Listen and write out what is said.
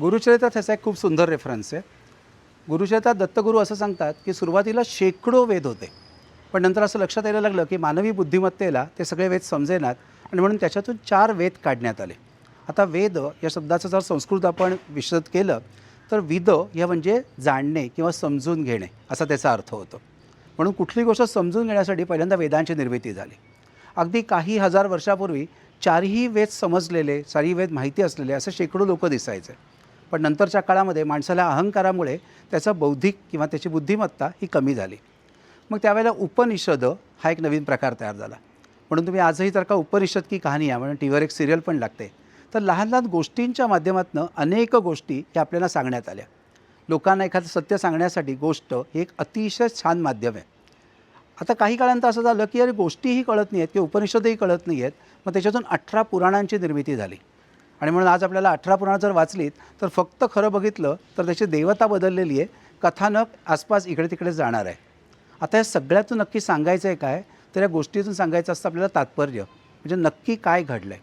गुरुचरित्रात ह्याचा एक खूप सुंदर रेफरन्स आहे. गुरुचरित्रात दत्तगुरू असं सांगतात की सुरुवातीला शेकडो वेद होते. पण नंतर असं लक्षात यायला लागलं की मानवी बुद्धिमत्तेला ते सगळे वेद समजेनात आणि म्हणून त्याच्यातून चार वेद काढण्यात आले. आता वेद या शब्दाचं जर संस्कृत आपण विशद केलं तर विद या म्हणजे जाणणे किंवा समजून घेणे असा त्याचा अर्थ होतो. म्हणून कुठली गोष्ट समजून घेण्यासाठी पहिल्यांदा वेदांची निर्मिती झाली. अगदी काही हजार वर्षापूर्वी चारही वेद समजलेले चारही वेद माहिती असलेले असे शेकडो लोक दिसायचे. पण नंतरच्या काळामध्ये माणसाला अहंकारामुळे त्याचा बौद्धिक किंवा त्याची बुद्धिमत्ता ही कमी झाली. मग त्यावेळेला उपनिषद हा एक नवीन प्रकार तयार झाला. म्हणून तुम्ही आजही तर का उपनिषद की कहाणी आहे म्हणून टी व्हीवर एक सिरियल पण लागते तर लहान लहान गोष्टींच्या माध्यमातून अनेक गोष्टी ह्या आपल्याला सांगण्यात आल्या. लोकांना एखादं सत्य सांगण्यासाठी गोष्ट हे एक अतिशय छान माध्यम आहे. आता काही काळानंतर असं झालं की अरे गोष्टीही कळत नाही आहेत किंवा उपनिषदही कळत नाही आहेत मग त्याच्यातून अठरा पुराणांची निर्मिती झाली. आणि म्हणून आज आपल्याला अठरा पुराणं जर वाचलीत तर फक्त खरं बघितलं तर त्याची देवता बदललेली आहे. कथानक आसपास इकडे तिकडे जाणार आहे. आता या सगळ्यातून नक्की सांगायचं आहे काय? तर या गोष्टीतून सांगायचं असतं आपल्याला तात्पर्य. म्हणजे नक्की काय घडलं आहे